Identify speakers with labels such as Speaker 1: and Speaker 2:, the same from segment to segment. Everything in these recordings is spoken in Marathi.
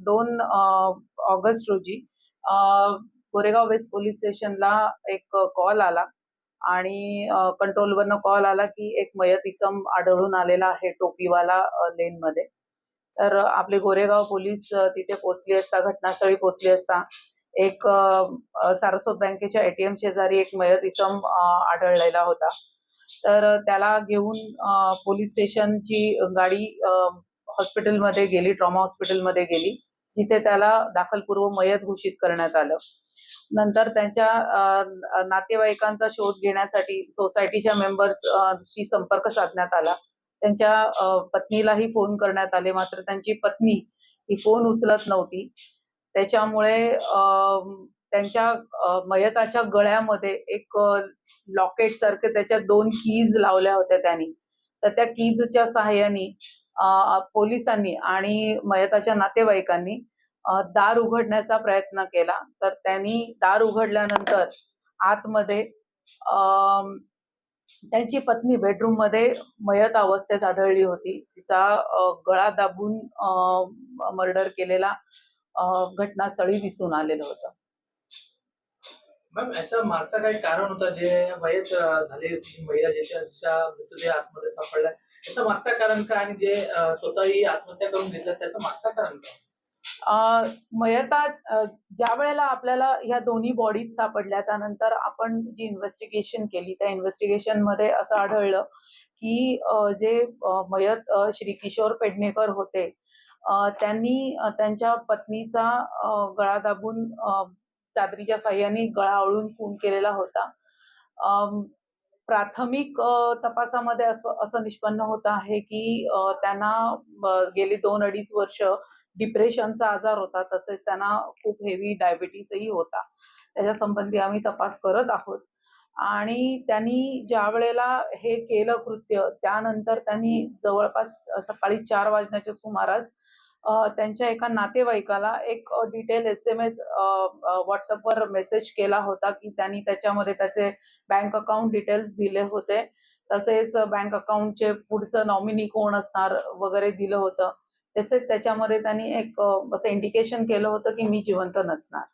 Speaker 1: दोन ऑगस्ट रोजी कोरेगाव गोरेगाव वेस्ट पोलीस स्टेशनला एक कॉल आला आणि कंट्रोलवरनं कॉल आला की एक मयत इसम आढळून आलेला आहे टोपीवाला लेन मध्ये तर आपले गोरेगाव पोलीस तिथे पोहोचली असता घटनास्थळी पोचली असता एक सारस्वत बँकेच्या एटीएम शेजारी एक मयत इसम आढळलेला होता. तर त्याला घेऊन पोलीस स्टेशनची गाडी हॉस्पिटलमध्ये गेली ट्रॉमा हॉस्पिटलमध्ये गेली. जिथे त्याला दाखलपूर्व मयत घोषित करण्यात आलं. नंतर त्यांच्या नातेवाईकांचा शोध घेण्यासाठी सोसायटीच्या मेंबर्सशी संपर्क साधण्यात आला. त्यांच्या पत्नीलाही फोन करण्यात आले. मात्र त्यांची पत्नी ही फोन उचलत नव्हती. त्याच्यामुळे अ, त्यांच्या मयताच्या गळ्यामध्ये एक लॉकेट सारखे त्याच्या दोन कीज लावल्या होत्या त्यांनी. तर त्या कीजच्या सहाय्याने पोलिसांनी आणि मयताच्या नातेवाईकांनी दार उघडण्याचा प्रयत्न केला. तर त्यांनी दार उघडल्यानंतर आतमध्ये त्यांची पत्नी बेडरूममध्ये मयत अवस्थेत आढळली होती. तिचा गळा दाबून मर्डर केलेला घटनास्थळी दिसून आलेलं होतं.
Speaker 2: मॅम याच्या मागचं काही कारण होतं? जे मयत अं, झाली होती महिला ज्याच्या मृतदेह आतमध्ये सापडला मागचं कारण काय आणि जे स्वतःही आत्महत्या करून घेतलं त्याचं मागचं कारण काय?
Speaker 1: मयता ज्या वेळेला आपल्याला ह्या दोन्ही बॉडीज सापडल्या त्यानंतर आपण जी इन्व्हेस्टिगेशन केली त्या इन्व्हेस्टिगेशनमध्ये असं आढळलं की जे मयत श्री किशोर पेडणेकर होते त्यांनी त्यांच्या पत्नीचा गळा दाबून चादरीच्या साह्याने गळा आवळून खून केलेला होता. प्राथमिक तपासामध्ये असं असं निष्पन्न होत आहे की त्यांना गेली दोन अडीच वर्ष डिप्रेशनचा आजार होता तसेच त्यांना खूप हेवी डायबिटीसही होता. त्याच्या संबंधी आम्ही तपास करत आहोत. आणि त्यांनी ज्या वेळेला हे केलं कृत्य त्यानंतर त्यांनी जवळपास सकाळी चार वाजण्याच्या सुमारास त्यांच्या एका नातेवाईकाला एक डिटेल एस एम एस व्हॉट्सअपवर मेसेज केला होता की त्यांनी त्याच्यामध्ये त्याचे बँक अकाउंट डिटेल्स दिले होते. तसेच बँक अकाउंटचे पुढचं नॉमिनी कोण असणार वगैरे दिलं होतं. तसेच त्याच्यामध्ये त्यांनी एक असं इंडिकेशन केलं होतं की मी जिवंत नसणार.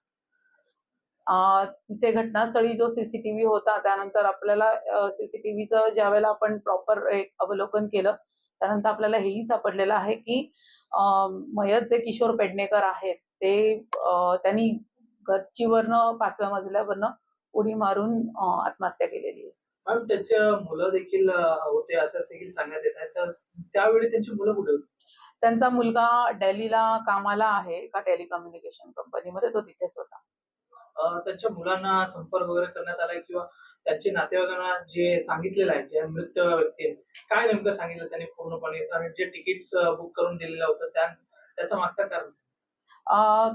Speaker 1: ते तिथे घटनास्थळी जो सीसीटीव्ही होता त्यानंतर आपल्याला सीसीटीव्हीचं ज्या वेळेला आपण प्रॉपर एक अवलोकन केलं त्यानंतर आपल्याला हेही सापडलेलं आहे की मयत जे किशोर पेडणेकर आहेत ते त्यांनी गच्चीवरनं पाचव्या मजल्यावरनं उडी मारून आत्महत्या केलेली आहे.
Speaker 2: मॅम त्यांच्या मुलं देखील होते असं देखील सांगण्यात येत आहे. तर त्यावेळी त्यांची मुलं कुठे होती?
Speaker 1: त्यांचा मुलगा दिल्लीला कामाला आहे एका टेलिकम्युनिकेशन कंपनीमध्ये? तो तिथेच होता.
Speaker 2: त्यांच्या मुलांना संपर्क वगैरे करण्यात आलाय किंवा त्याचे नातेवाईकांना जे सांगितलेलं आहे जे मृत व्यक्ती काय नेमकं सांगितलं त्यांनी पूर्णपणे? आणि जे तिकीट्स बुक करून दिलेलं होतं त्या त्याचा मागचं कारण?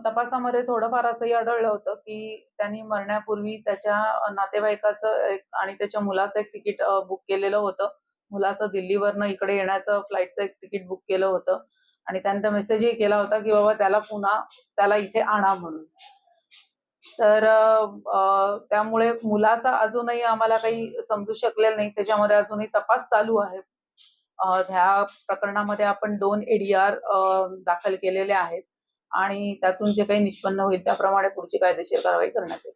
Speaker 1: तपासामध्ये थोडंफार असंही आढळलं होतं की त्यांनी मरण्यापूर्वी त्याच्या नातेवाईकाचं एक आणि त्याच्या मुलाचं एक तिकीट बुक केलेलं होतं. मुलाचं दिल्लीवरनं इकडे येण्याचं फ्लाईटचं एक तिकीट बुक केलं होतं. आणि त्यानंतर मेसेजही केला होता की बाबा त्याला पुन्हा त्याला इथे आणा म्हणून. तर त्यामुळे मुलाचा अजूनही आम्हाला काही समजू शकलेलं नाही. त्याच्यामध्ये अजूनही तपास चालू आहे. ह्या प्रकरणामध्ये आपण दोन एडीआर दाखल केलेले आहेत आणि त्यातून जे काही निष्पन्न होईल त्याप्रमाणे पुढची कायदेशीर कारवाई करण्यात येईल.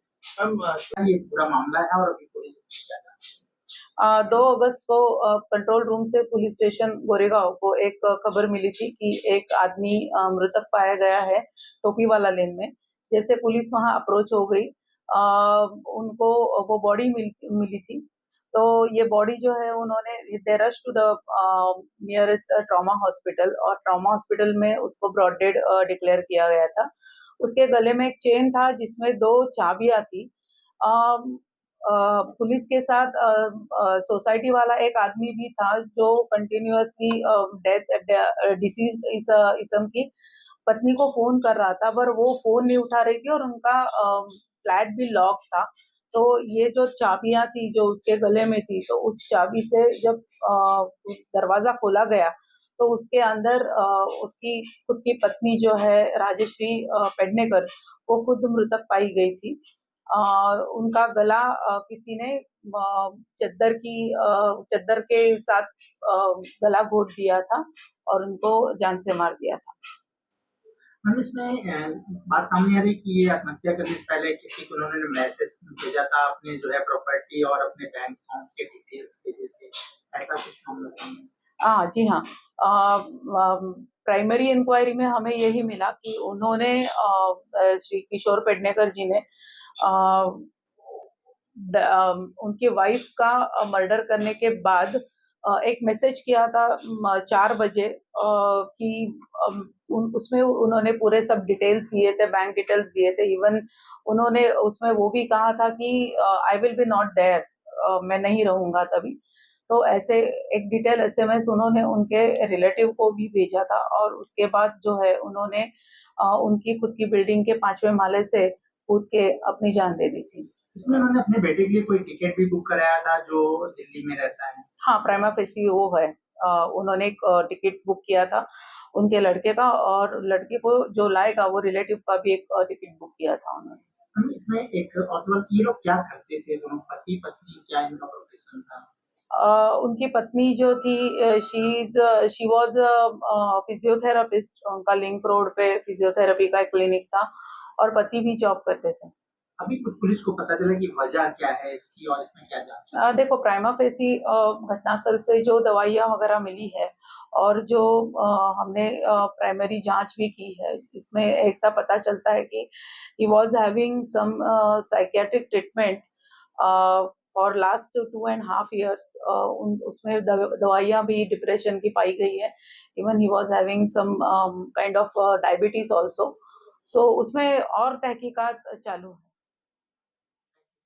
Speaker 1: 2 अगस्त को कंट्रोल रूम से पुलिस स्टेशन गोरेगांव को एक खबर मिली थी कि एक आदमी मृतक पाया गया है टोपी वाला लेन में। जैसे पुलिस वहाँ अप्रोच हो गई अ, उनको वो बॉडी मिल, मिली थी तो ये बॉडी जो है उन्होंने they rush to the nearest trauma hospital और ट्रॉमा हॉस्पिटल में उसको ब्रॉड डेड डिक्लेयर किया गया था उसके गले में एक चेन था जिसमें दो चाबियाँ थी अ, पुलिस के साथ अ, अ, सोसाइटी वाला एक आदमी भी था जो कंटिन्यूसली डेथ डिसीज इस, इसम की पत्नी को फ़ोन कर रहा था, पर वो फ़ोन नहीं उठा रही थी और उनका फ्लैट भी लॉक था। तो ये जो चाबियाँ थी, जो उसके गले में थी तो उस चाबी से जब दरवाज़ा खोला गया तो उसके अंदर उसकी खुद की पत्नी जो है, राजश्री पेडनेकर, वो खुद मृतक पाई गई थी। उनका गला किसी ने चद्दर की चद्दर के साथ गला घोट दिया था और उनको जान से मार दिया था।
Speaker 3: मैम इसमें बात सामने आ रही कि ये आत्महत्या करने से पहले किसी को उन्होंने मैसेज भेजा था अपने जो है प्रॉपर्टी और अपने बैंक अकाउंट के डिटेल्स भेजे थे ऐसा कुछ मामला सामने
Speaker 1: हाँ जी हाँ। प्राइमरी इंक्वायरी में हमें यही मिला कि उन्होंने श्री किशोर पेडनेकर जी ने अ, द- अम, उनकी वाइफ का मर्डर करने के बाद एक मैसेज किया था चार बजे कि उसमें उन्होंने पूरे सब डिटेल्स दिए थे बैंक डिटेल्स दिए थे इवन उन्होंने उसमें वो भी कहा था कि I will be not there मैं नहीं रहूँगा तभी। तो ऐसे एक डिटेल एसएमएस उन्होंने उनके रिलेटिव को भी भेजा था और उसके बाद जो है उन्होंने उनकी खुद की बिल्डिंग के पाँचवें माले से कूद के अपनी जान दे दी थी।
Speaker 3: इसमें उन्होंने अपने बेटे के लिए कोई टिकट भी बुक कराया था जो दिल्ली में रहता है?
Speaker 1: हाँ प्राइमा फेसी वो है। उन्होंने एक टिकट बुक किया था उनके लड़के का और लड़के को जो लाएगा वो रिलेटिव का भी एक टिकट बुक किया था उन्होंने।
Speaker 3: हम इसमें एक और ये लोग क्या करते थे? दोनों पति पत्नी क्या इनका प्रोफेशन था?
Speaker 1: अ, उनकी पत्नी जो थी शी शी वॉज़ फिजियोथेरापिस्ट उनका लिंक रोड पे फिजियोथेरेपी का एक क्लिनिक था और पति भी जॉब करते थे।
Speaker 3: अभी कुछ पुलिस को पता चला कि वजह क्या है इसकी और इसमें क्या जाँच
Speaker 1: देखो प्राइमा फेसी घटनास्थल से जो दवाइयाँ वगैरह मिली है और जो अ, हमने प्राइमरी जाँच भी की है इसमें ऐसा पता चलता है कि he was having some psychiatric treatment for last two and half years उन उसमें दवाइयाँ भी डिप्रेशन की पाई गई है even he was having some kind of diabetes also so उसमें और तहकीकात चालू है।